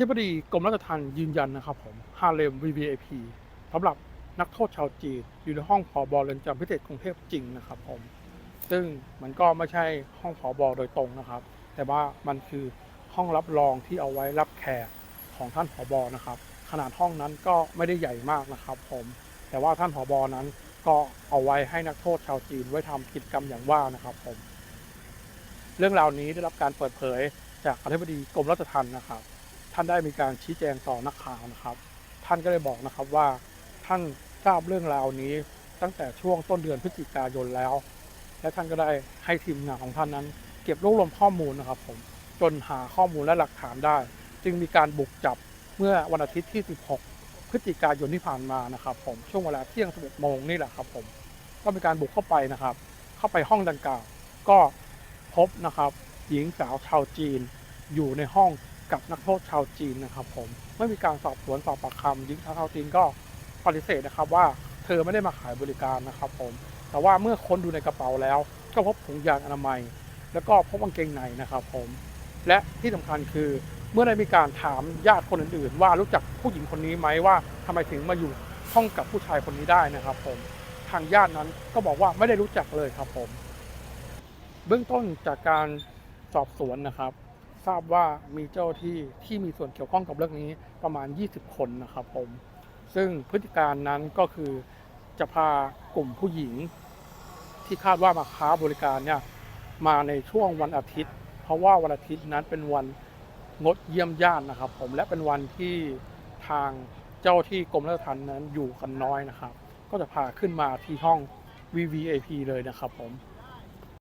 ธิบดีกรมราชทัณฑ์ยืนยันนะครับผมฮาเลม VVIP สำหรับนักโทษชาวจีนอยู่ในห้องผอบอเรือนจำพิเศษกรุงเทพจริงนะครับผม ซึ่งมันก็ไม่ใช่ห้องผอบอโดยตรงนะครับ แต่ว่ามันคือห้องรับรองที่เอาไว้รับแขกของท่านผอบอนะครับ ขนาดห้องนั้นก็ไม่ได้ใหญ่มากนะครับผม แต่ว่าท่านผอบอนั้นก็เอาไว้ให้นักโทษชาวจีนไว้ทำกิจกรรมอย่างว่านะครับผม เรื่องราวนี้ได้รับการเปิดเผยจากอธิบดีกรมราชทัณฑ์นะครับ ท่านได้มีการชี้แจงต่อนักข่าวนะครับ ท่านก็เลยบอกนะครับว่าท่านทราบเรื่องราวนี้ตั้งแต่ช่วงต้นเดือนพฤศจิกายนแล้ว และท่านก็ได้ให้ทีมงานของท่านนั้น เก็บรวบรวมข้อมูลนะครับผมจนหาข้อมูลและหลักฐานได้ จึงมีการบุกจับเมื่อวันอาทิตย์ที่ 16 พฤศจิกายนที่ผ่านมานะครับผมช่วงเวลาเที่ยง 11 โมงนี่แหละครับผมก็มีการบุกเข้าไปนะครับ เข้าไปห้องดังกล่าว ก็พบนะครับหญิงสาวชาวจีนอยู่ในห้อง กับนักโทษชาวจีนนะครับผมไม่มีการสอบสวนสอบปากคำหญิงสาวชาวจีนก็ปฏิเสธนะครับว่าเธอไม่ได้มาขายบริการนะครับผมแต่ว่าเมื่อค้นดูในกระเป๋าแล้ว ก็พบถุงยางอนามัย แล้วก็พบกางเกงในนะครับผมและที่สำคัญคือเมื่อได้มีการถามญาติคนอื่นๆ ว่ารู้จักผู้หญิงคนนี้ไหมว่าทำไมถึงมาอยู่ห้องกับผู้ชายคนนี้ได้นะครับผมทางญาตินั้นก็บอกว่าไม่ได้รู้จักเลยครับผม เบื้องต้นจากการสอบสวนนะครับ ทราบว่ามีเจ้าที่ที่มีส่วนเกี่ยวข้องกับเรื่องนี้ประมาณ 20 คนนะครับผม ซึ่งพฤติการนั้นก็คือจะพากลุ่มผู้หญิง ที่คาดว่ามาค้าบริการเนี่ยมาในช่วงวันอาทิตย์ เพราะว่าวันอาทิตย์นั้นเป็นวันงดเยี่ยมญาตินะครับ ผมและเป็นวันที่ทางเจ้าที่กรมราชทัณฑ์นั้นอยู่กันน้อยนะครับ ก็จะพาขึ้นมาที่ห้อง VVIP เลยนะครับผม